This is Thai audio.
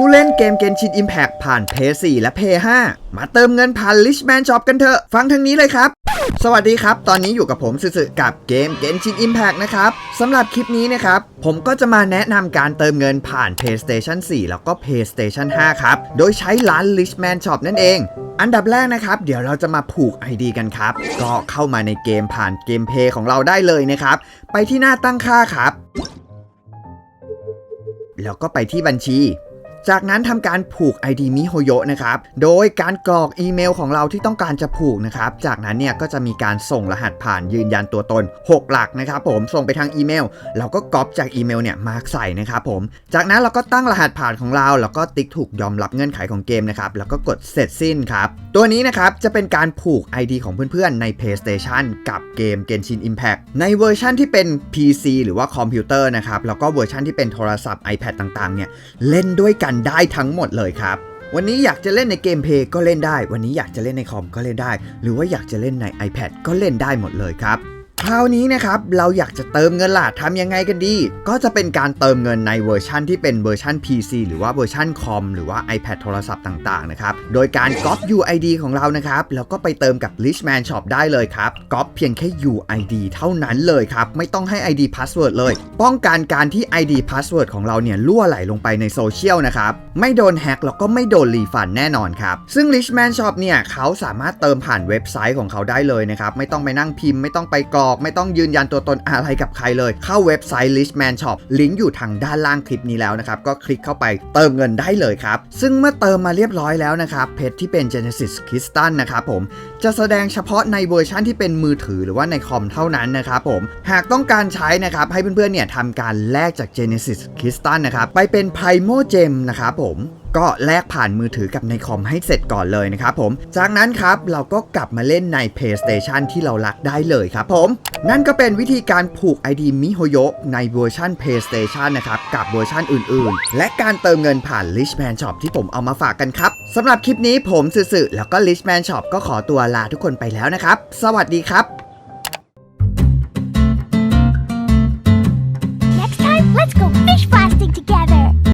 ผู้เล่นเกมเกนชิน Impact ผ่าน p 4และ p 5มาเติมเงินผ่าน Richman Shop กันเถอะ ฟังทางนี้เลยครับ สวัสดีครับ ตอนนี้อยู่กับผมสึๆกับเกม Genshin Impact นะครับสำหรับคลิปนี้นะครับ ผมก็จะมาแนะนำการเติมเงินผ่าน PlayStation 4 แล้วก็ PlayStation 5 ครับ โดยใช้ร้าน Richman Shop นั่นเองอันดับแรกนะครับ เดี๋ยวเราจะมาผูก ID กันครับ ก็เข้ามาในเกมผ่านเกมเพย์ของเราได้เลยนะครับ ไปที่หน้าตั้งค่าครับ แล้วก็ไปที่บัญชี จากนั้นทำการผูก ID มิโฮโยะนะครับ โดยการกรอกอีเมลของเราที่ต้องการจะผูกนะครับ จากนั้นเนี่ยก็จะมีการส่งรหัสผ่านยืนยันตัวตน 6 หลักนะครับผม ส่งไปทางอีเมล เราก็ก๊อปจากอีเมลเนี่ยมาใส่นะครับผม จากนั้นเราก็ตั้งรหัสผ่านของเรา แล้วก็ติ๊กถูกยอมรับเงื่อนไขของเกมนะครับ แล้วก็กดเสร็จสิ้นครับ ตัวนี้นะครับจะเป็นการผูก ID ของเพื่อนๆ ใน PlayStation กับเกม Genshin Impact ในเวอร์ชันที่เป็น PC หรือว่าคอมพิวเตอร์นะครับ แล้วก็เวอร์ชันที่เป็นโทรศัพท์ iPad ต่างๆ เนี่ย เล่นด้วยกันได้ทั้งหมดเลยครับ วันนี้อยากจะเล่นในเกมเพย์ก็เล่นได้ วันนี้อยากจะเล่นในคอมก็เล่นได้ หรือว่าอยากจะเล่นใน iPad ก็เล่นได้หมดเลยครับ คราวนี้นะครับเราอยากจะเติมเงินล่ะทำยังไงกันดี ก็จะเป็นการเติมเงินในเวอร์ชันที่เป็นเวอร์ชัน PC หรือว่าเวอร์ชันคอมหรือว่า iPad โทรศัพท์ต่างๆนะครับโดยการก๊อป UID ของเรานะครับแล้วก็ไปเติมกับ Richman Shop ได้เลยครับก๊อปเพียงแค่ UID เท่านั้นเลยครับไม่ต้องให้ ID Password เลย ป้องกันการที่ ID Password ของเราเนี่ยล่วไหลลงไปในโซเชียลนะครับไม่โดนแฮ็กแล้วก็ไม่โดนรีฟันแน่นอนครับซึ่ง Richman Shop เนี่ยเขาสามารถเติมผ่านเว็บไซต์ของเขาได้เลยนะครับไม่ต้องไปนั่งพิมพ์ไม่ต้องไปกรอกไม่ต้องยืนยันตัวตนอะไรกับใครเลย เข้าเว็บไซต์ Richman Shop ลิงก์อยู่ทางด้านล่างคลิปนี้แล้วนะครับ ก็คลิกเข้าไปเติมเงินได้เลยครับ ซึ่งเมื่อเติมมาเรียบร้อยแล้วนะครับ เพชรที่เป็น Genesis Crystal นะครับผม จะแสดงเฉพาะในเวอร์ชันที่เป็นมือถือหรือว่าในคอมเท่านั้นนะครับผม หากต้องการใช้นะครับ ให้เพื่อนๆเนี่ยทำการแลกจาก Genesis Crystal นะครับไปเป็น Primo Gem นะครับผม ก็แลกผ่านมือถือกับในคอมให้เสร็จก่อนเลยนะครับผม จากนั้นครับเราก็กลับมาเล่นใน PlayStation ที่เรารักได้เลยครับผม นั่นก็เป็นวิธีการผูก ID มิโฮโยในเวอร์ชัน PlayStation นะครับกับเวอร์ชันอื่นๆ และการเติมเงินผ่าน Richman Shop ที่ผมเอามาฝากกันครับสำหรับคลิปนี้ผมสื่อแล้วก็ Richman Shop ก็ขอตัวลาทุกคนไปแล้วนะครับ สวัสดีครับ Next time, let's go fish blasting together.